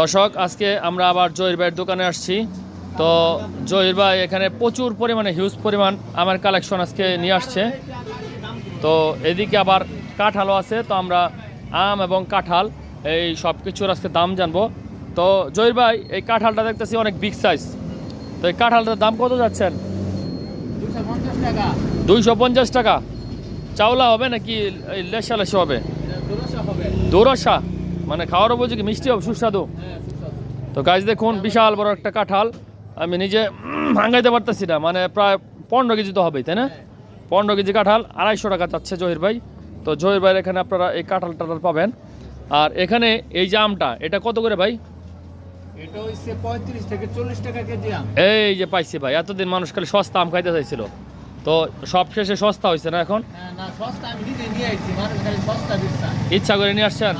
দর্শক আজকে আমরা আবার জহির ভাইয়ের দোকানে আসছি। তো জহির ভাই এখানে প্রচুর পরিমাণে হিউজ পরিমাণ আমার কালেকশন আজকে নিয়ে আসছে। তো এদিকে আবার কাঁঠালও আছে তো আমরা আম এবং কাঁঠাল এই সব কিছুর আজকে দাম জানব। তো জহির ভাই এই কাঁঠালটা দেখতেছি অনেক বিগ সাইজ তো এই কাঁঠালটার দাম কত যাচ্ছেন? দুইশো পঞ্চাশ টাকা। চাওলা হবে নাকি এই লেসা লেসা হবে। দোরসা? মানে খাওয়ারও খাওয়ার উপযোগী মিষ্টি হবে সুস্বাদু। তো গাছ দেখুন বিশাল বড় একটা কাঁঠাল। আমি নিজে ভাঙাইতে পারতেছি না মানে প্রায় পনেরো কেজি তো হবেই তাই না? পনেরো কেজি কাঁঠাল আড়াইশো টাকা চাচ্ছে জহির ভাই। তো জহির ভাইয়ের এখানে আপনারা এই কাঁঠাল টাঠাল পাবেন। আর এখানে এই যে আমটা এটা কত করে ভাই? এই যে পাইছি ভাই এতদিন মানুষ খালি সস্তা আম খাইতে চাইছিল। তো সব শেষে সস্তা হয়েছে না এখন? হ্যাঁ, ইচ্ছা করে নিয়ে আসছেন?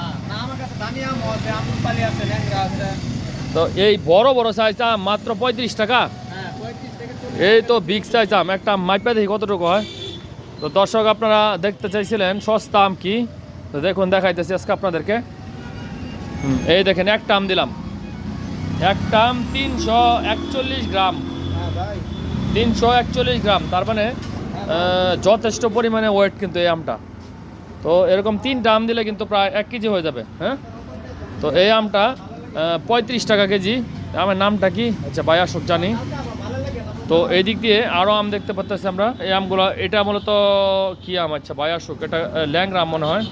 তো এই বড় বড় সাইজ আম মাত্র পঁয়ত্রিশ টাকা? হ্যাঁ এই তো বিগ সাইজ আম একটা মাইপা দেখি কতটুকু হয়? তো দর্শক আপনারা দেখতে চাইছিলেন সস্তা আম কি? তো দেখুন দেখাইতেছি আজকে আপনাদেরকে। এই দেখেন একটা আম দিলাম। একটা আম তিনশো একচল্লিশ গ্রাম। হ্যাঁ তিনশো একচল্লিশ গ্রাম। তার মানে যথেষ্ট পরিমাণে ওয়েট কিন্তু এই আমটা। তো এরকম তিনটা আম দিলে কিন্তু প্রায় এক কেজি হয়ে যাবে হ্যাঁ? তো এই আমটা পঁয়ত্রিশ টাকা কেজি। আমার নামটা কি? আচ্ছা ভাই আসুক জানি। তো এই দিক দিয়ে আরও আম দেখতে পাচ্ছি আমরা। এই আমগুলো এটা মূলত কি আম? আচ্ছা ভাই আসুক এটা ল্যাংরা আম মনে হয়।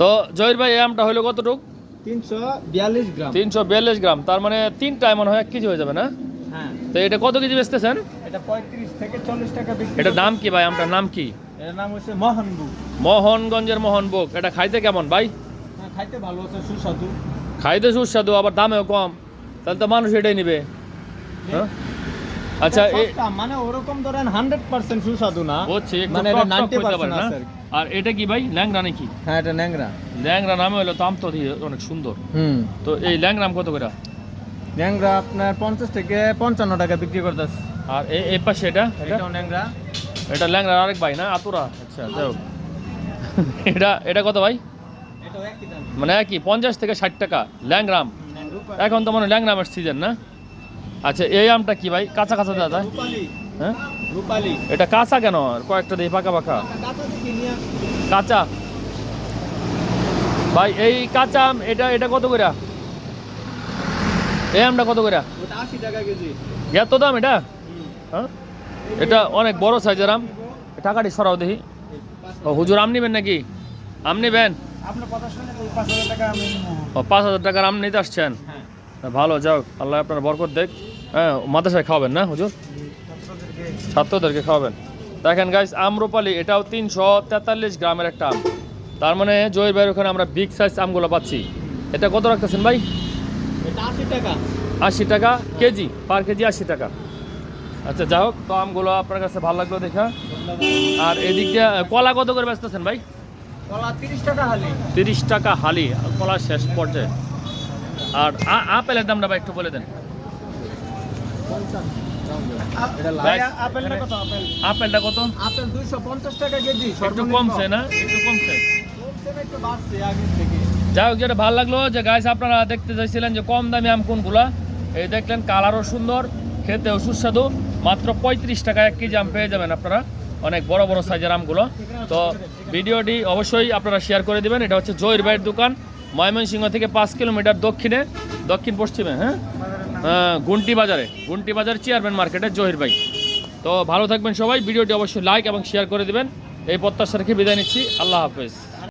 তো জহির ভাই এই আমটা হইল কতটুক? তিনশো বিয়াল্লিশ গ্রাম। তিনশো বিয়াল্লিশ গ্রাম তার মানে তিনটা মনে হয় এক কেজি হয়ে যাবে না? হ্যাঁ। তো এটা কত কেজি বেচতেছেন? এটা পঁয়ত্রিশ থেকে চল্লিশ টাকা বিক্রি নাম কি ভাই আমটার নাম কি? এটার নাম হচ্ছে মোহনবু মোহনগঞ্জের মোহনভোগ এটা খাইতে কেমন ভাই? খাইতে ভালো আছে সুস্বাদু। খাইতে সুস্বাদু আবার দামেও কম। তাহলে তো মানুষ এটাই নিবে। হ্যাঁ? আচ্ছা মানে ওরকম ধরেন হান্ড্রেড পার্সেন্ট সুস্বাদু না। মানে এটা আছে আর এটা কি ভাই ল্যাংরা নাকি? হ্যাঁ এটা ন্যাংরা ল্যাংরা নামে হলো তো আম তো দিয়ে অনেক সুন্দর। হুম। তো এই ল্যাংরাম কত করে? ন্যাংরা আপনার পঞ্চাশ থেকে পঞ্চান্ন টাকা বিক্রি করতেছে। আর এই এই পাশে এটা? এটা? ন্যাংরা এটা ল্যাংরা আরেক ভাই না আতুরা? আচ্ছা যাই এটা এটা কত ভাই? একই মানে কি পঞ্চাশ থেকে ষাট টাকা ল্যাংরাম এখন তো মানে ল্যাংরামের সিজন না? আচ্ছা এই আমটা কি ভাই? কাঁচা কাঁচা রূপালি। হ্যাঁ? রূপালি। এটা কাঁচা কেন? কয়েকটা দিয়ে পাকা পাকা। কাঁচা ভাই এই কাঁচা আম এটা এটা কত করে? এই আমটা কত করে? আশি টাকা কেজি। এত দাম এটা? হ্যাঁ? এটা অনেক বড় সাইজের আম। টাকাটি সরাও দেখি। ও হুজুর আম নিবেন নাকি? আম নিবেন? আপনার কথা শুনে ওই পাঁচ হাজার টাকার আম নিতে আসছেন? হ্যাঁ ভালো যাও আল্লাহ আপনার বরকত দেখ। হ্যাঁ মাদ্রাসায় খাওয়াবেন না হুজুর? ছাত্রদেরকে ছাত্রদেরকে খাওয়াবেন। দেখেন গাইস আম্রপালি এটাও তিনশো তেতাল্লিশ গ্রামের একটা আম। তার মানে জয়ের ভাইয়ের ওখানে আমরা বিগ সাইজ আমগুলো পাচ্ছি। এটা কত রাখতেছেন ভাই? আশি টাকা। আশি টাকা কেজি পার কেজি আশি টাকা। আচ্ছা যাই হোক তো আমগুলো আপনার কাছে ভালো লাগল দেখা। আর এদিক দিয়ে কলা কত করে বেচতেছেন ভাই? তিরিশ টাকা হালি। কলা শেষ পর্যায়ে। আর আপেলের দামটা ভাই একটু বলে দেন। আপেলটা কত আপেল? দুইশো পঞ্চাশ টাকা কেজি একটু কমছে না? একটু কমছে? যাই হোক যেটা ভালো লাগল যে গাছ আপনারা দেখতে চাইছিলেন যে কম দামি আম কোনগুলা। এই দেখলেন কালারও সুন্দর খেতেও সুস্বাদু। মাত্র পঁয়ত্রিশ টাকা এক কেজি আম পেয়ে যাবেন আপনারা। অনেক বড় বড় সাইজের আমগুলো। তো ভিডিওটি অবশ্যই আপনারা শেয়ার করে দেবেন। এটা হচ্ছে জয়ের ভাইয়ের দোকান ময়মনসিংহ থেকে পাঁচ কিলোমিটার দক্ষিণে দক্ষিণ পশ্চিমে হ্যাঁ? আহ, গুন্টি বাজারে গুন্টি বাজার চেয়ারম্যান মার্কেটে জহির ভাই। তো ভালো থাকবেন সবাই। ভিডিওটি অবশ্যই লাইক এবং শেয়ার করে দেবেন। এই প্রত্যাশা রেখে বিদায় নিচ্ছি। আল্লাহ হাফেজ।